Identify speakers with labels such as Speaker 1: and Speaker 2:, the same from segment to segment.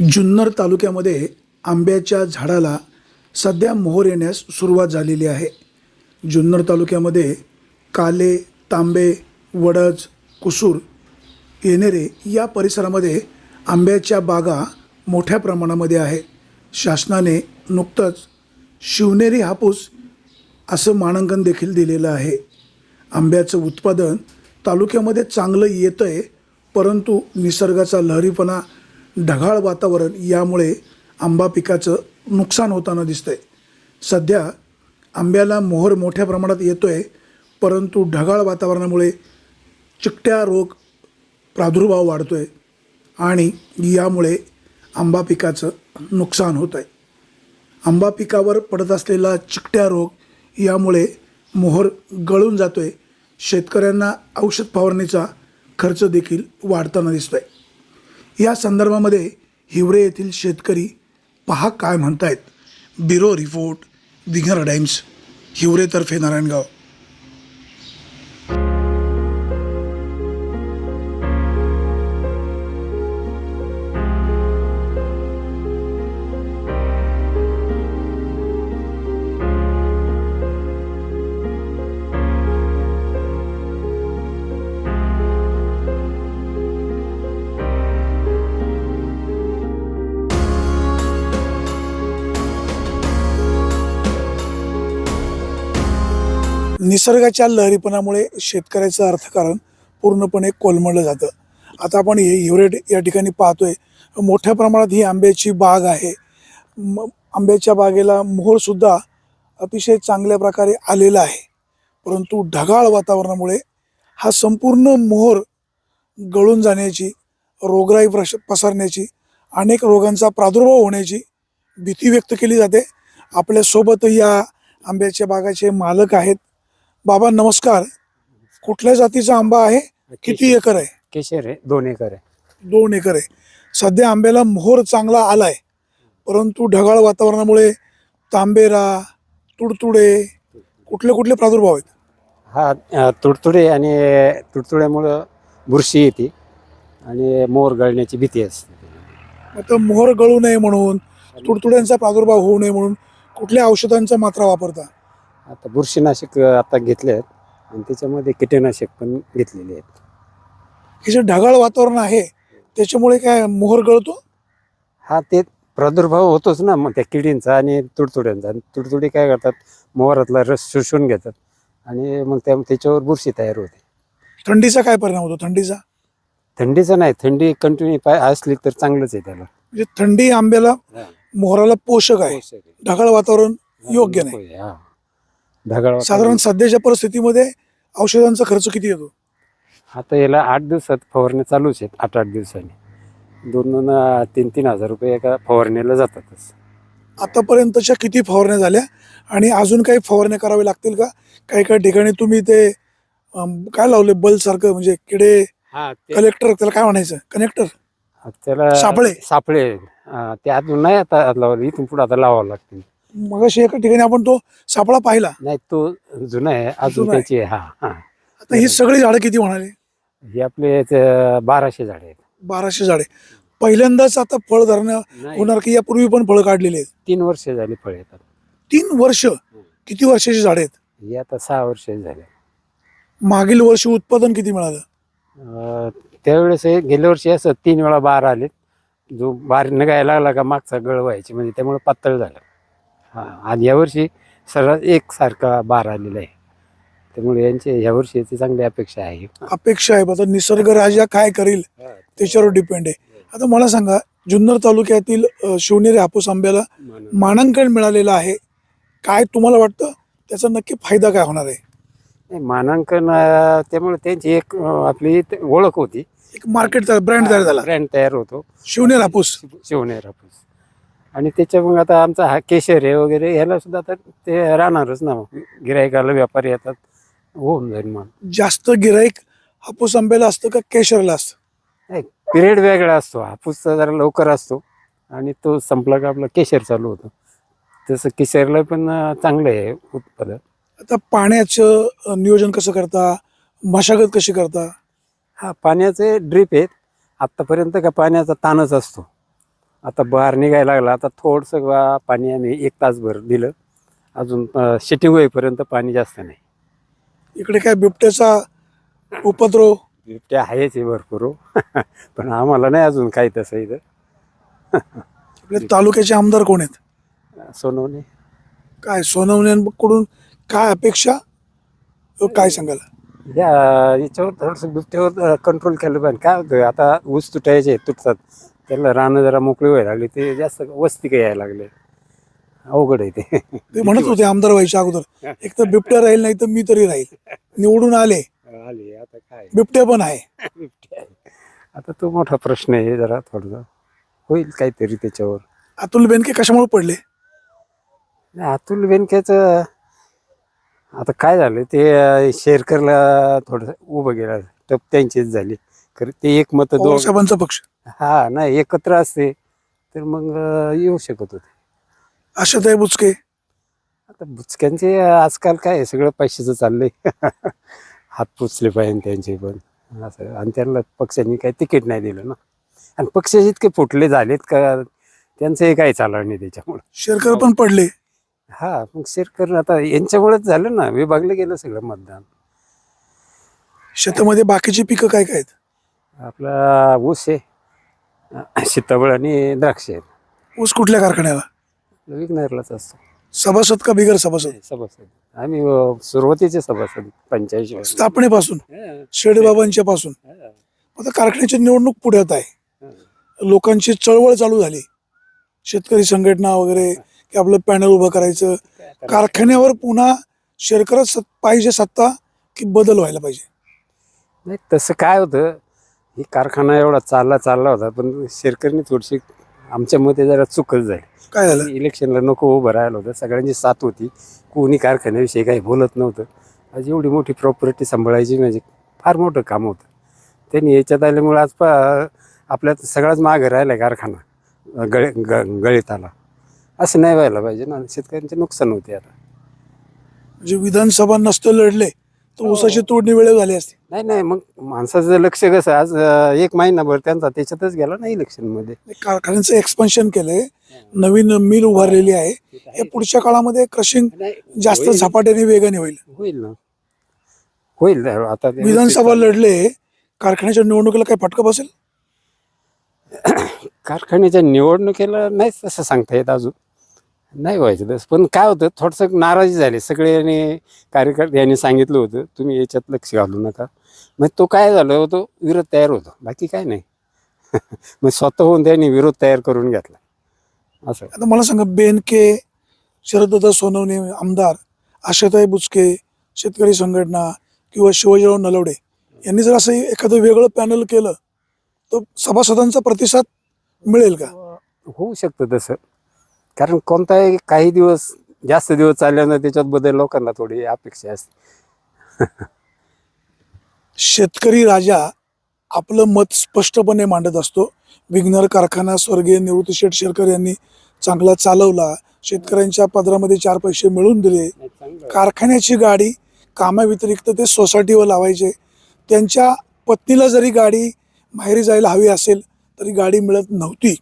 Speaker 1: जुन्नर तालुक्यामध्ये आंब्याच्या झाडाला सध्या मोहर येण्यास सुरुवात झालेली आहे. जुन्नर तालुक्यामध्ये काले तांबे वडज कुसूर येणेरे या परिसरामध्ये आंब्याच्या बागा मोठ्या प्रमाणामध्ये आहे. शासनाने नुकतंच शिवनेरी हापूस असं मानांकन देखील दिलेलं आहे. आंब्याचं उत्पादन तालुक्यामध्ये चांगलं येतं आहे परंतु निसर्गाचा लहरीपणा ढगाळ वातावरण यामुळे आंबा पिकाचं नुकसान होताना दिसतंय. सध्या आंब्याला मोहर मोठ्या प्रमाणात येतो आहे परंतु ढगाळ वातावरणामुळे चिकट्या रोग प्रादुर्भाव वाढतो आहे आणि यामुळे आंबा पिकाचं नुकसान होत आहे आंबा पिकावर पडत असलेला चिकट्या रोग यामुळे मोहर गळून जातो आहे शेतकऱ्यांना औषध फवारणीचा खर्च देखील वाढताना दिसतो आहे या संदर्भामध्ये हिवरे येथील शेतकरी पहा काय म्हणतायत. ब्युरो रिपोर्ट विघर टाइम्स हिवरेतर्फे नारायणगाव. निसर्गाच्या लहरीपणामुळे शेतकऱ्याचं अर्थकारण पूर्णपणे कोलमडलं जातं. आता आपण हे हिवरेट या ठिकाणी पाहतोय. मोठ्या प्रमाणात ही आंब्याची बाग आहे. म आंब्याच्या बागेला मोहरसुद्धा अतिशय चांगल्या प्रकारे आलेला आहे. परंतु ढगाळ वातावरणामुळे हा संपूर्ण मोहर गळून जाण्याची रोगराई प्रश पसरण्याची अनेक रोगांचा प्रादुर्भाव होण्याची भीती व्यक्त केली जाते. आपल्यासोबत या आंब्याच्या बागाचे मालक आहेत. बाबा नमस्कार. कुठल्या जातीचा आंबा आहे? किती एकर आहे?
Speaker 2: केशर आहे दोन एकर आहे.
Speaker 1: दोन एकर आहे. सध्या आंब्याला मोहर चांगला आलाय. परंतु ढगाळ वातावरणामुळे तांबेरा तुडतुडे कुठले कुठले प्रादुर्भाव आहेत?
Speaker 2: हा अ, तुडतुडे आणि तुडतुड्यामुळं बुरशी येते आणि मोर गळण्याची भीती असते.
Speaker 1: आता मोहर गळू नये म्हणून तुडतुड्यांचा प्रादुर्भाव होऊ नये म्हणून कुठल्या औषधांचा मात्रा वापरता?
Speaker 2: आता बुरशीनाशक आता घेतले आहेत. आणि त्याच्यामध्ये कीटकनाशक पण घेतलेले आहेत.
Speaker 1: हे जे ढगाळ वातावरण आहे त्याच्यामुळे काय मोहर गळतो?
Speaker 2: हा ते प्रादुर्भाव होतोच ना मग त्या किडींचा आणि तुडतुड्यांचा. आणि तुडतुडी काय करतात? मोहरातला रस शोषून घेतात. आणि मग त्या त्याच्यावर बुरशी तयार होते.
Speaker 1: थंडीचा काय परिणाम होतो? थंडीचा?
Speaker 2: थंडीचं नाही. थंडी कंटिन्यू पाय असली तर चांगलंच आहे त्याला.
Speaker 1: म्हणजे थंडी आंब्याला मोहराला पोषक आहे. ढगाळ वातावरण योग्य नाही.
Speaker 2: हा. ढगाळ
Speaker 1: साधारण सध्याच्या परिस्थितीमध्ये औषधांचा खर्च किती येतो?
Speaker 2: आता याला आठ दिवसात फवारण्या चालूच आहेत आठ आठ दिवसांनी. दोन दोन तीन तीन हजार रुपये एका फवारणीला जातातच.
Speaker 1: आतापर्यंतच्या किती फवारण्या झाल्या? आणि अजून काही फवारण्या कराव्या लागतील का? काही काही ठिकाणी तुम्ही ते काय लावले बल सारखं म्हणजे किडे कलेक्टर त्याला काय म्हणायचं? कनेक्टर?
Speaker 2: त्याला
Speaker 1: सापळे.
Speaker 2: सापळे. ते अजून नाही आता लावलं इथून पुढे आता लावावं लागतील.
Speaker 1: मग एका ठिकाणी आपण तो सापळा पाहिला.
Speaker 2: नाही तो जुना आहे अजून
Speaker 1: जुना आहे.
Speaker 2: त्याची आहे, हा हा.
Speaker 1: आता ही सगळी झाडं किती म्हणाले?
Speaker 2: हे आपले ते बाराशे झाडे आहेत.
Speaker 1: बाराशे झाडे पहिल्यांदाच आता फळ धरणं
Speaker 2: नाही,
Speaker 1: होणार की यापूर्वी पण फळं काढलेली आहेत?
Speaker 2: तीन वर्ष झाली फळ येतात.
Speaker 1: तीन वर्ष? किती वर्षाची झाडे आहेत?
Speaker 2: हे आता सहा वर्ष झाले.
Speaker 1: मागील वर्षी उत्पादन किती मिळालं?
Speaker 2: अं, त्यावेळेस हे गेल्या वर्षी असं तीन वेळा बार आले जो बार निघायला लागला का मागचा गळ व्हायची म्हणजे त्यामुळे पातळ झालं. हा आणि यावर्षी सर्वात एकसारखा बार आलेला आहे. त्यामुळे यांचे यावर्षी याची चांगली अपेक्षा आहे.
Speaker 1: अपेक्षा आहे. आता निसर्ग राजा काय करेल त्याच्यावर डिपेंड आहे. आता मला सांगा जुन्नर तालुक्यातील शिवनेरी हापूस आंब्याला मानांकन. मिळालेलं आहे. काय तुम्हाला वाटतं? त्याचा नक्की फायदा काय होणार आहे?
Speaker 2: नाही, मानांकन त्यामुळे त्यांची एक आपली ते ओळख होती.
Speaker 1: एक मार्केट ब्रँड तयार झाला.
Speaker 2: ब्रँड तयार होतो.
Speaker 1: शिवनेर हापूस.
Speaker 2: शिवनेर हापूस. आणि त्याच्या मग आता आमचा हा केशर आहे वगैरे ह्याला सुद्धा आता ते राहणारच ना गिरायकाला व्यापारी येतात होऊन जाईल मग.
Speaker 1: जास्त गिराईक हापूस आंब्याला असतं का केशरला असतं?
Speaker 2: नाही पिरियड वेगळा असतो. हापूसचा जरा लवकर असतो आणि तो संपला का आपला केशर चालू होतो. तसं केशरला पण अं, चांगलं आहे उत्पादन.
Speaker 1: आता पाण्याचं अ, नियोजन कसं करता? मशागत कशी करता?
Speaker 2: हा पाण्याचे ड्रीप आहेत. आत्तापर्यंत का पाण्याचा ताणच असतो. आता बाहेर निघायला लागला. आता थोडंसं बा- पाणी आम्ही एक तासभर दिलं. अजून शेटिंग होईपर्यंत पाणी जास्त नाही.
Speaker 1: इकडे काय बिबट्याचा उपद्रव?
Speaker 2: बिबट्या आहेच आहे भरपूर हो. पण आम्हाला नाही अजून काही तसं इथं.
Speaker 1: आपल्या तालुक्याचे आमदार कोण आहेत?
Speaker 2: सोनवणे.
Speaker 1: काय सोनवण्यांकडून काय अपेक्षा? काय सांगाल?
Speaker 2: या याच्यावर थोडंसं बिबट्यावर कंट्रोल केलं पाहिजे. काय होतं आता ऊस तुटायचे तुटतात. त्याला रानं जरा मोकळी व्हायला लागली ते जास्त वस्ती काही यायला लागले. अवघड आहे ते.
Speaker 1: ते म्हणत होते आमदार व्हायच्या अगोदर एक तर बिबट्या राहील नाही तर मी तरी राहील. निवडून आले.
Speaker 2: आली आता काय?
Speaker 1: बिबट्या पण आहे.
Speaker 2: बिबट्या आहे. आता तो मोठा प्रश्न आहे जरा थोडसा. होईल काहीतरी त्याच्यावर.
Speaker 1: अतुल बेनके कशामुळे पडले?
Speaker 2: नाही, अतुल बेनकेचं आता काय झालं ते अं, शेरकरला थोडं उभं गेलं. टप त्यांचीच झाली. खरं ते एक मत दोन
Speaker 1: पवारसाहेबांचा पक्ष.
Speaker 2: हा नाही एकत्र असते. तर मग येऊ शकत होते.
Speaker 1: आशाताई बुचके?
Speaker 2: आता बुचक्यांचे आजकाल काय आहे, सगळं पैशाचं चाललंय. हात पुचले पाहिजे त्यांचे पण. असं आणि त्यांना पक्षांनी काही तिकीट नाही दिलं ना. आणि पक्ष इतके फुटले झालेत का त्यांचंही काही चालणार नाही त्याच्यामुळं.
Speaker 1: शेरकर पण पडले.
Speaker 2: हा मग शेरकर आता यांच्यामुळेच झालं ना. विभागलं गेलं सगळं मतदान.
Speaker 1: शेतामध्ये बाकीची पिकं काय काय आहेत?
Speaker 2: आपला ऊस आहे. सीताफळ आणि द्राक्ष आहेत.
Speaker 1: ऊस कुठल्या कारखान्याला
Speaker 2: विघ्नरलाच असतो.
Speaker 1: सभासद का बिगर सभासद?
Speaker 2: सभासद. आम्ही अं, सुरुवातीचे सभासद पंच्याऐंशी
Speaker 1: स्थापनेपासून शेडेबाबांच्या पासून आता कारखान्याची निवडणूक पुढ्यात आहे. लोकांची चळवळ चालू झाली. शेतकरी संघटना वगैरे की आपलं पॅनल उभं करायचं. कारखान्यावर पुन्हा शेरकरच पाहिजे सत्ता की बदल व्हायला पाहिजे?
Speaker 2: नाही तसं काय होतं ही कारखाना एवढा चालला चालला होता पण शेरकरनी थोडीशी आमच्या मते जरा चुकच झाली
Speaker 1: काय झालं?
Speaker 2: इलेक्शनला नको उभं राहिलं होतं. सगळ्यांची साथ होती. कोणी कारखान्याविषयी काही बोलत नव्हतं. आज एवढी मोठी प्रॉपर्टी सांभाळायची म्हणजे फार मोठं काम होतं. त्यांनी याच्यात आल्यामुळे आज पा आपल्यात सगळाच मागं राहिला कारखाना गळे ग गळीत आला. असं नाही व्हायला पाहिजे ना. शेतकऱ्यांचे नुकसान होते आता.
Speaker 1: म्हणजे विधानसभा नसतं लढले तर
Speaker 2: हो.
Speaker 1: ऊसाची तोडणी वेळ झाली असती.
Speaker 2: नाही नाही मग माणसाचं लक्ष कसं आज अं, एक महिनाभर त्यांचा त्याच्यातच गेला ना इलेक्शनमध्ये.
Speaker 1: कारखान्याचं एक्सपान्शन केलंय. नवीन मिल उभारलेली आहे. या पुढच्या काळामध्ये क्रशिंग जास्त
Speaker 2: होईल.
Speaker 1: झपाट्याने वेगाने होईल.
Speaker 2: होईल ना. होईल आता ते
Speaker 1: विधानसभा लढले कारखान्याच्या निवडणुकीला काय फटका बसेल?
Speaker 2: कारखान्याच्या निवडणुकीला नाहीच तसं सांगता येत अजून. नाही व्हायचं तसं. पण काय होतं थोडंसं नाराजी झाली. सगळ्यांनी कार्यकर्त्यांनी सांगितलं होतं तुम्ही याच्यात लक्ष घालू नका. मग तो काय झालं होतो विरोध तयार होतो. बाकी काय नाही. मग स्वतःहून त्यांनी विरोध तयार करून घेतला. असं.
Speaker 1: आता मला सांगा बेनके शरददादा सोनवणे आमदार आशाताई बुचके शेतकरी संघटना किंवा शिवाजीराव नलवडे यांनी जर असं एखादं वेगळं पॅनल केलं तर सभासदांचा प्रतिसाद मिळेल का?
Speaker 2: होऊ शकतं तसं. कारण कोणताही काही दिवस जास्त दिवस चालल्यानं त्याच्यात बदल लोकांना थोडी अपेक्षा असते.
Speaker 1: शेतकरी राजा आपलं मत स्पष्टपणे मांडत असतो. विघ्नर कारखाना स्वर्गीय निवृत्ती शेठ शेरकर यांनी चांगला चालवला. शेतकऱ्यांच्या पदरामध्ये चार पैसे मिळवून दिले. कारखान्याची गाडी कामाव्यतिरिक्त ते सोसायटीवर लावायचे. त्यांच्या पत्नीला जरी गाडी माहेरी जायला हवी असेल तरी गाडी मिळत नव्हती.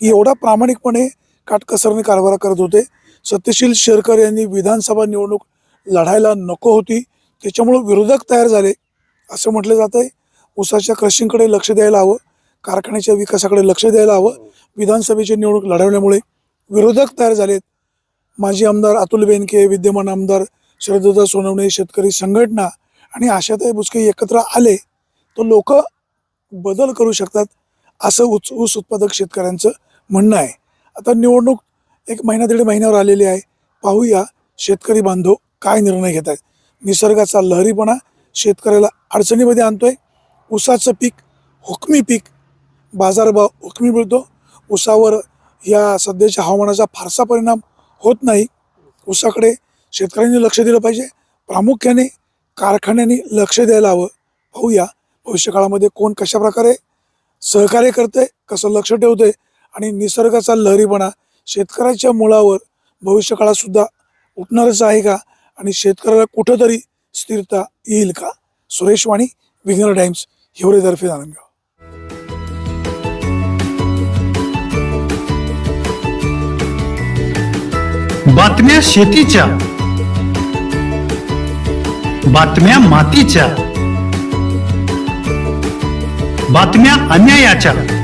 Speaker 1: एवढा प्रामाणिकपणे काटकसरने कारभार करत होते. सत्यशील शेरकर यांनी विधानसभा निवडणूक लढायला नको होती. त्याच्यामुळं विरोधक तयार झाले. असं म्हटलं जात आहे उसाच्या क्रशिंगकडे लक्ष द्यायला हवं. कारखान्याच्या विकासाकडे लक्ष द्यायला हवं. विधानसभेची निवडणूक लढवल्यामुळे विरोधक तयार झालेत. माजी आमदार अतुल बेनके विद्यमान आमदार शरददा सोनवणे शेतकरी संघटना आणि आशाताई बुचके एकत्र आले तर लोक बदल करू शकतात असं ऊस ऊस उत्पादक शेतकऱ्यांचं म्हणणं आहे. आता निवडणूक एक महिना दीड महिन्यावर आलेली आहे. पाहूया शेतकरी बांधव काय निर्णय घेत आहेत. निसर्गाचा लहरीपणा शेतकऱ्याला अडचणीमध्ये आणतोय. ऊसाचं पीक हुकमी पीक बाजारभाव हुकमी मिळतो. ऊसावर या सध्याच्या हवामानाचा फारसा परिणाम होत नाही. ऊसाकडे शेतकऱ्यांनी लक्ष दिलं पाहिजे. प्रामुख्याने कारखान्यांनी लक्ष द्यायला हवं. पाहूया भविष्यकाळामध्ये कोण कशा प्रकारे सहकार्य करतंय कसं लक्ष ठेवतंय आणि निसर्गाचा लहरीपणा शेतकऱ्याच्या मुळावर भविष्यकाळात सुद्धा उठणारच आहे का? आणि शेतकऱ्याला कुठंतरी स्थिरता येईल का? सुरेश वाणी विघ्नर टाइम्स हिवरेतर्फे आनंदगाव
Speaker 3: बातम्या शेतीच्या. बातम्या मातीच्या. बातम्या अन्यायाच्या.